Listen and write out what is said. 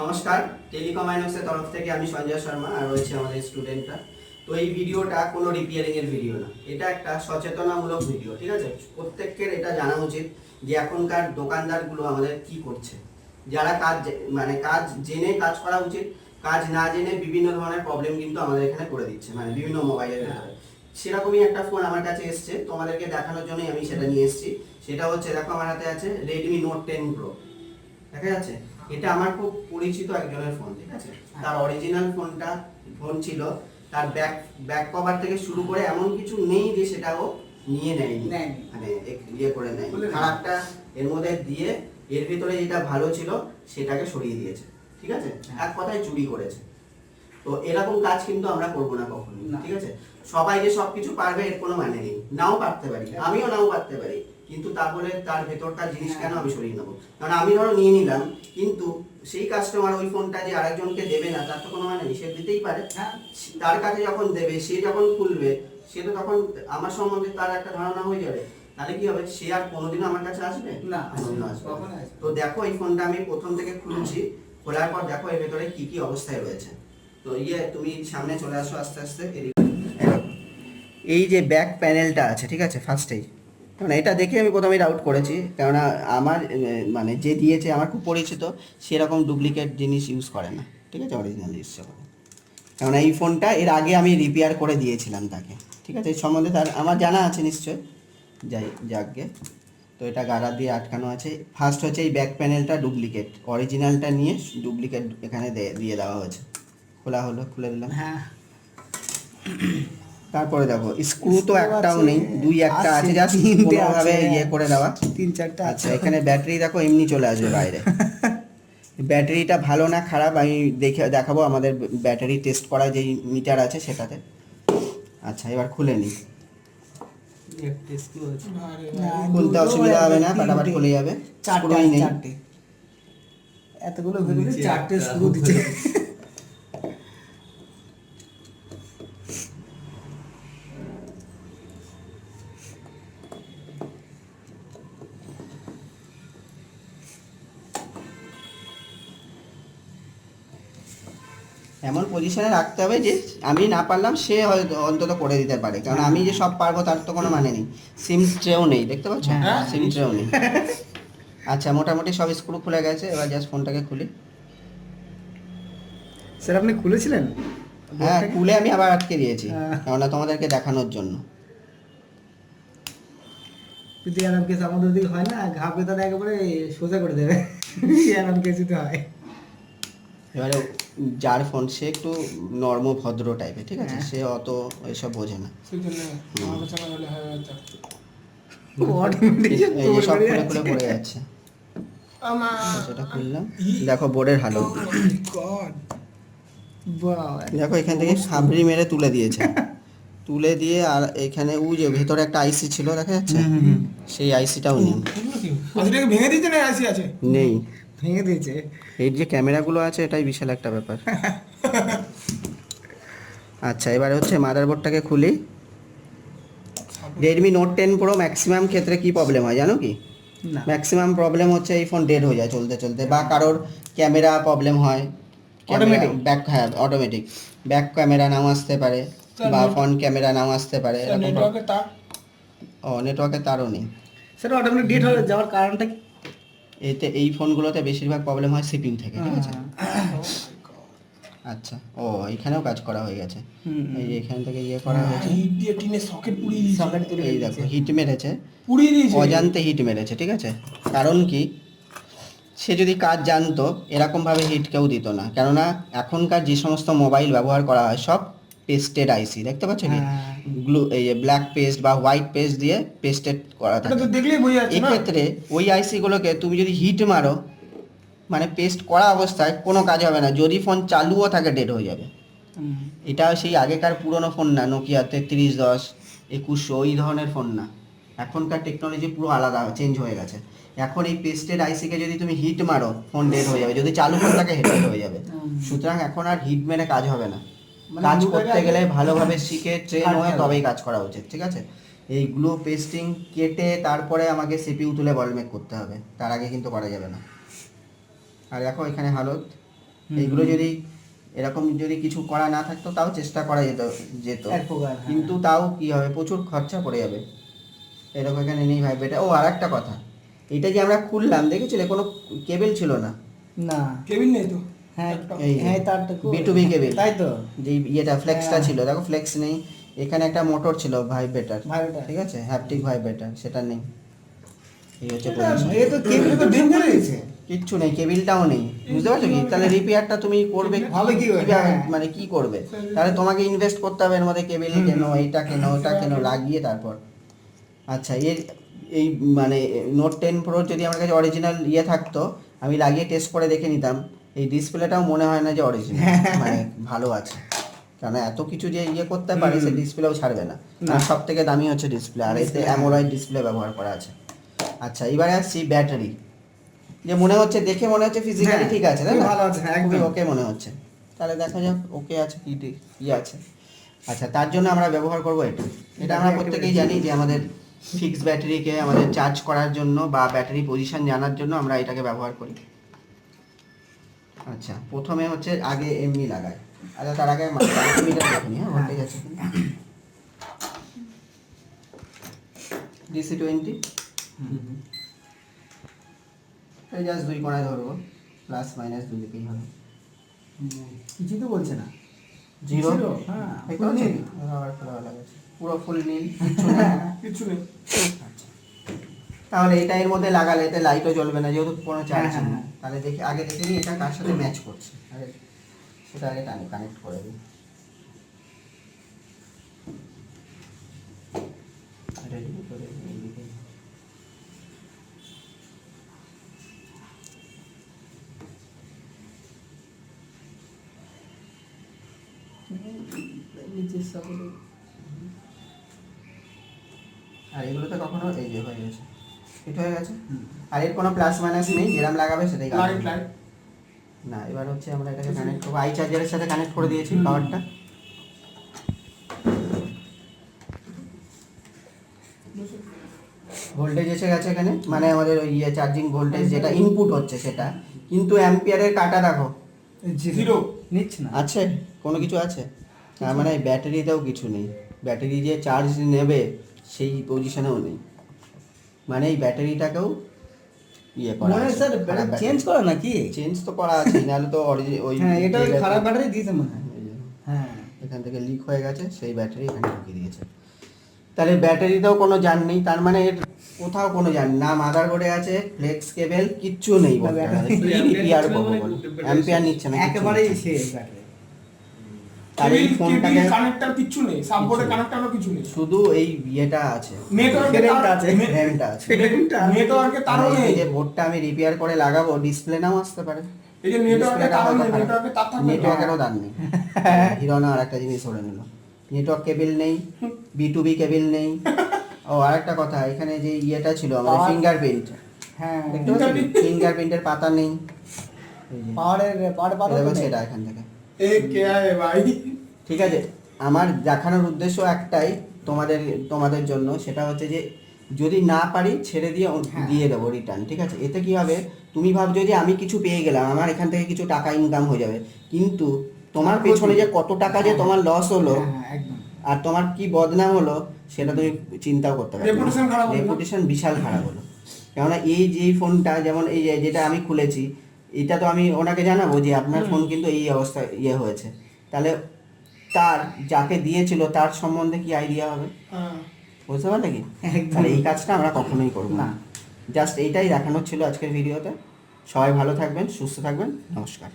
নমস্কার টেলিকম আইনক্সের তরফ থেকে আমি সঞ্জয় শর্মা আর রয়েছে আমাদের স্টুডেন্টরা তো এই ভিডিওটা কোনো রিপেয়ারিং এর ভিডিও না। এটা একটা সচেতনামূলক ভিডিও ঠিক আছে? প্রত্যেকের এটা জানা উচিত যে এখনকার দোকানদারগুলো আমাদের কি করছে। যারা কাজ মানে কাজ জেনে কাজ করা উচিত, কাজ না জেনে বিভিন্ন ধরনের প্রবলেম কিন্তু আমাদের এখানে করে দিচ্ছে মানে বিভিন্ন মোবাইলের ভেতরে সেরকমই একটা ফোন আমার কাছে এসছে, তোমাদেরকে দেখানোর জন্যই আমি সেটা নিয়ে এসেছি। সেটা হচ্ছে, দেখো আমার হাতে আছে রেডমি নোট টেন প্রো দেখা যাচ্ছে? এটা আমার খুব পরিচিত একজনের ফোন ঠিক আছে? তার অরিজিনাল ফোনটা ফোন ছিল। তার ব্যাক ব্যাক কভার থেকে শুরু করে এমন কিছু নেই যে সেটা ও নিয়ে নেয়নি। মানে এক- ইয়ে করে নেয় খারাপটা এর মধ্যে দিয়ে এর ভিতরে যেটা ভালো ছিল সেটাকে সরিয়ে দিয়েছে। ঠিক আছে? হ্যাঁ। এক কথায় চুরি করেছে। তো এরকম কাজ কিন্তু আমরা করব না কখনো। ঠিক আছে? সবাই যে সবকিছু পারবে এর কোনো মানে নেই। নাও পারতে পারি। আমিও নাও পারতে পারি। কিন্তু তারপরে তার ভেতরকার জিনিস কেন আমি সরিয়ে নেব? কারণ আমি ধরো নিয়ে নিলাম কিন্তু সেই কাস্টমার ওই ফোনটা যে আরেকজনকে দেবে না তার তো কোনো মানে নেই। সে দিতেই পারে। হ্যাঁ। তার কাছে যখন দেবে সে যখন খুলবে সে তো তখন আমার সম্বন্ধে তার একটা ধারণা হয়ে যাবে। তাহলে কি হবে? সে আর কোনোদিনও আমার কাছে আসবে? না। তো দেখো এই ফোনটা আমি প্রথম থেকে খুলছি। খোলার পর দেখো এর ভেতরে কি কি অবস্থায় রয়েছে। তো ইয়ে তুমি সামনে চলে আসো আস্তে আস্তে। এই যে ব্যাক প্যানেলটা আছে, ঠিক আছে ফার্স্টেই মানে এটা দেখে আমি প্রথমে ডাউট করেছি, কেননা আমার মানে যে দিয়েছে, আমার খুব পরিচিত, সেরকম ডুপ্লিকেট জিনিস ইউজ করে না, ঠিক আছে? অরিজিনাল ইউজ করে কেননা এই ফোনটা এর আগে আমি রিপেয়ার করে দিয়েছিলাম তাকে, ঠিক আছে? এই সম্বন্ধে তার, আমার জানা আছে নিশ্চয় যাই যাকগে। তো এটা গাড়া দিয়ে আটকানো আছে। ফার্স্ট হচ্ছে এই ব্যাক প্যানেলটা ডুপ্লিকেট অরিজিনালটা নিয়ে ডুপ্লিকেট এখানে দিয়ে দেওয়া হয়েছে। খোলা হলো, খুলে দিলাম। হ্যাঁ। তারপরে দেখো স্ক্রু তো একটাও নেই দুই একটা আছে জাস্ট তিনটে কোনোভাবে ইয়ে করে দেওয়া। তিন চারটা আচ্ছা এখানে ব্যাটারি দেখো এমনি চলে আসবে বাইরে। ব্যাটারিটা ভালো না খারাপ আমি দেখে দেখাবো আমাদের ব্যাটারি টেস্ট করা যেই মিটার আছে সেটাতে। আচ্ছা এবার খুলে নিই খুলতে অসুবিধা হবে না ফাটাফাট খুলে যাবে। চারটে নেই। এতগুলো চারটে স্ক্রু দিচ্ছে এমন পজিশনে রাখতে হবে যে আমি না পারলাম সে হয়তো অন্তত করে দিতে পারে। কারণ আমি যে সব পারব তার তো কোনো মানে নেই। সিম ট্রেও নেই দেখতে পাচ্ছ? হ্যাঁ। সিম ট্রেও নেই। আচ্ছা মোটামুটি সব স্ক্রু খুলে গেছে এবার জাস্ট ফোনটাকে খুলি। স্যার আপনি খুলেছিলেন? হ্যাঁ খুলে আমি আবার আটকে দিয়েছি হ্যাঁ। কেননা তোমাদেরকে দেখানোর জন্য। যদি অ্যালার্ম কেস আমাদের দিকে হয় না ঘাপে তারা একেবারে সোজা করে দেবে। অ্যালার্ম কেস যদি হয়। এবারে যার ফোন সে একটু নর্ম ভদ্র টাইপের ঠিক আছে? হ্যাঁ। সে অত এসব বোঝে না। হলে হয় হয়তো অটোমেটিক এই যে সব খুলে খুলে পড়ে যাচ্ছে। সেটা খুললাম। দেখো বোর্ডের হালত গড দেখো এখান থেকে সাবরি মেরে তুলে দিয়েছে। তুলে দিয়ে আর এখানে উ যে ভেতরে একটা আইসি ছিল দেখা যাচ্ছে? সেই আইসিটাও নেই। ভেঙে দিয়েছে না আইসি আছে? নেই। ভেঙে দিয়েছে। এই যে ক্যামেরাগুলো আছে এটাই বিশাল একটা ব্যাপার। আচ্ছা এবারে হচ্ছে মাদারবোর্ডটাকে খুলি। Redmi Note ten Pro maximum ক্ষেত্রে কি প্রবলেম হয় জানো কি? ম্যাক্সিমাম প্রবলেম হচ্ছে এই ফোন ডেড হয়ে যায় চলতে চলতে বা কারোর ক্যামেরা প্রবলেম হয়। Automatic? ব্যাক হ্যাঁ অটোমেটিক ব্যাক ক্যামেরা নাও আসতে পারে বা ফ্রন্ট ক্যামেরা নাও আসতে পারে এরকম নেটওয়ার্কের তার? ও নেটওয়ার্কের তারও নেই। সেটা অটোমেটিক ডেট হয়ে যাওয়ার কারণটা এতে এই ফোনগুলোতে বেশিরভাগ প্রবলেম হয় সিপিইউ থেকে ঠিক আছে? হ্যাঁ। আচ্ছা। ও এখানেও কাজ করা হয়ে গেছে। এই এখান থেকে ইয়ে করা হয়েছে। হিট দিয়ে টিনের সকেট পুড়িয়ে দিয়েছে। সকেট তুলে এই দেখো হিট মেরেছে। পুড়িয়ে দিয়েছে। অজান্তে হিট মেরেছে ঠিক আছে? কারণ কি? সে যদি কাজ জানতো এরকমভাবে হিট কেউ দিত না। কেননা এখনকার যে সমস্ত মোবাইল ব্যবহার করা হয় সব পেস্টেড আইসি দেখতে পাচ্ছ কি হ্যাঁ। গ্লু এই যে ব্ল্যাক পেস্ট বা হোয়াইট পেস্ট দিয়ে পেস্টেড করা এটা থাকে। তো দেখলেই বোঝা যাচ্ছে এক্ষেত্রে ওই আইসিগুলোকে তুমি যদি হিট মারো মানে পেস্ট করা অবস্থায় কোনো কাজ হবে না। যদি ফোন চালুও থাকে ডেড হয়ে যাবে। এটা সেই আগেকার পুরনো ফোন না নোকিয়া তেত্রিশ দশ একুশশো ওই ধরনের ফোন না। এখনকার টেকনোলজি পুরো আলাদা চেঞ্জ হয়ে গেছে। এখন এই পেস্টেড আইসিকে যদি তুমি হিট মারো ফোন ডেড হয়ে যাবে। যদি চালু ফোন থাকে হেড হয়ে যাবে। সুতরাং এখন আর হিট মেরে কাজ হবে না। কাজ করতে গেলে ভালোভাবে শিখে ট্রেন হয়ে তবেই কাজ করা উচিত ঠিক আছে? এই গ্লু পেস্টিং কেটে তারপরে আমাকে সিপিউ তুলে বলমেক করতে হবে তার আগে কিন্তু করা যাবে না। আর দেখো এখানে হালত এইগুলো যদি এরকম যদি কিছু করা না থাকতো তাও চেষ্টা করা যেত যেত। হ্যাঁ। কিন্তু তাও কি হবে? প্রচুর খরচা পড়ে যাবে। এরকম এখানে নেই ভাই বেটা। ও আর একটা কথা। এটা যে আমরা খুললাম দেখেছিলে? কোনো কেবেল ছিল না? না। কেবিন নেই তো। হ্যাঁ হ্যাঁ তারটা B2B তাই তো? যে ইয়েটা ফ্লেক্সটা হ্যাঁ। ছিল দেখো ফ্লেক্স নেই। এখানে একটা মোটর ছিল ভাইব্রেটার Vibrator। ঠিক আছে? হ্যাপটিক ভাইব্রেটার সেটা নেই। এই হচ্ছে এ তো কেবল তো ডিম করে দিয়েছে। কিচ্ছু নেই কেবিলটাও নেই। বুঝতে পারছ কি? তাহলে রিপেয়ারটা তুমি করবে হবে কি? হ্যাঁ। মানে কি করবে? তাহলে তোমাকে ইনভেস্ট করতে হবে এর মধ্যে কেবিল কেন এইটা কেন ওটা কেন লাগিয়ে তারপর। আচ্ছা এর এই মানে নোট টেন প্রো যদি আমার কাছে অরিজিনাল ইয়ে থাকতো আমি লাগিয়ে টেস্ট করে দেখে নিতাম। এই ডিসপ্লেটাও মনে হয় না যে অরিজিনাল মানে ভালো আছে। কারণ এত কিছু যে ইয়ে করতে পারে সে ডিসপ্লেও ছাড়বে না। আর সব থেকে দামি হচ্ছে ডিসপ্লে আর এতে অ্যামোলয়েড ডিসপ্লে ব্যবহার করা আছে। আচ্ছা এবারে আসছি ব্যাটারি যে মনে হচ্ছে দেখে মনে হচ্ছে ফিজিক্যালি ঠিক আছে তাই না? ভালো আছে, হ্যাঁ, খুবই ওকে মনে হচ্ছে। তাহলে দেখা যাক ওকে আছে কি ঠিক- কি আছে। আচ্ছা তার জন্য আমরা ব্যবহার করব এটা। এটা আমরা প্রত্যেকেই জানি যে আমাদের ফিক্স ব্যাটারিকে আমাদের চার্জ করার জন্য বা ব্যাটারি পজিশন জানার জন্য আমরা এটাকে ব্যবহার করি। আচ্ছা প্রথমে হচ্ছে আগে এমনি লাগায় আচ্ছা তার আগে মিটার দেখুন হ্যাঁ ভোল্টেজ আছে ডিসি টোয়েন্টি এই জাস্ট দুই কোণায় ধরবো প্লাস মাইনাস দুই দিকেই হবে। কিছু তো বলছে না। জিরো? হ্যাঁ। পুরো ফুল নীল কিচ্ছু নেই। কিছু নেই। তাহলে এটা এর মধ্যে লাগালে এতে লাইটও জ্বলবে না যেহেতু কোনো চার্জ হ্যাঁ, নেই। হ্যাঁ। তাহলে দেখি আগে দেখে নিই এটা কার সাথে ম্যাচ করছে। আগে সেটা আগে কানেক্ট করে দিই। আর এগুলোতে কখনো এই যে হয়ে গেছে। এটা হয়ে গেছে। আর এর কোনো প্লাস মাইনাস নেই যেরকম লাগাবে সেটাই লাইট না এবার হচ্ছে আমরা এটাকে কানেক্ট করব। আই চার্জারের সাথে কানেক্ট করে দিয়েছি পাওয়ারটা ভোল্টেজ এসে গেছে এখানে। মানে আমাদের ওই ইয়ে চার্জিং ভোল্টেজ যেটা ইনপুট হচ্ছে সেটা। কিন্তু অ্যাম্পিয়ারের কাটা দেখো। জিরো নিচ্ছে না। আছে? কোনো কিছু আছে? তার মানে ব্যাটারিতেও কিছু নেই। ব্যাটারি যে চার্জ নেবে সেই পজিশনেও নেই। মানে এই ব্যাটারিটাকেও ইয়ে করা মনে স্যার চেঞ্জ করা নাকি? চেঞ্জ তো করা আছে নাহলে তো ওই হ্যাঁ এটা ওই খারাপ ব্যাটারি দিয়েছে মনে হয়। হ্যাঁ। এখান থেকে লিক হয়ে গেছে সেই ব্যাটারি এখানে ঢুকিয়ে দিয়েছে। তাহলে ব্যাটারিতেও কোনো জান নেই তার মানে এর কোথাও কোনো জান না মাদার বোর্ডে আছে ফ্লেক্স কেবল কিচ্ছু নেই। রিপেয়ার করব অ্যাম্পিয়ার নিচ্ছে না একেবারেই শেষ ব্যাটারি। আর এই ফোনটাকে কানেক্টর কিছু নেই সাববোর্ডে কানেক্টরও কিছু নেই। শুধু এই ইয়েটা আছে নেটওয়ার্কে Current আছে। ফ্রেমটা আছে। নেটওয়ার্কে তারও মানে নেই। যে বোর্ডটা আমি রিপেয়ার করে লাগাবো ডিসপ্লে নাও আসতে পারে। এই যে নেটওয়ার্কে তারও নেই তার থাকবে নেটওয়ার্কেরও দাম নেই। হিরোনা আর একটা জিনিস ধরে নিল। নেটওয়ার্ক কেবিল নেই বি টু বি কেবিল নেই। ও আরেকটা কথা এখানে যে ইয়েটা ছিল আমাদের ফিঙ্গারপ্রিন্ট হ্যাঁ ফিঙ্গারপ্রিন্টের পাতা নেই। পাতা এটা এখান থেকে। এ কে আয় ভাই। ঠিক আছে? আমার দেখানোর উদ্দেশ্য একটাই তোমাদের তোমাদের জন্য। সেটা হচ্ছে যে যদি না পারি ছেড়ে দিয়ে হ্যাঁ। দিয়ে দেবো রিটার্ন ঠিক আছে? এতে কি হবে? তুমি ভাবছ যে আমি কিছু পেয়ে গেলাম আমার এখান থেকে কিছু টাকা ইনকাম হয়ে যাবে। কিন্তু তোমার আমার পেছনে। যে কত টাকা যে তোমার লস হলো হ্যাঁ, আর তোমার কি বদনাম হলো সেটা তুমি চিন্তাও করতে পারবে? রেপুটেশন বিশাল খারাপ হলো। কেননা এই যে ফোনটা যেমন এই যেটা আমি খুলেছি এটা তো আমি ওনাকে জানাব যে আপনার ফোন কিন্তু এই অবস্থায় ইয়ে হয়েছে। তাহলে তার যাকে দিয়েছিল তার সম্বন্ধে কি আইডিয়া হবে? হ্যাঁ। বুঝতে পারলে কি? একদম। তাহলে এই কাজটা আমরা কখনোই করব না। জাস্ট এইটাই দেখানোর ছিল আজকের ভিডিওতে সবাই ভালো থাকবেন সুস্থ থাকবেন। নমস্কার।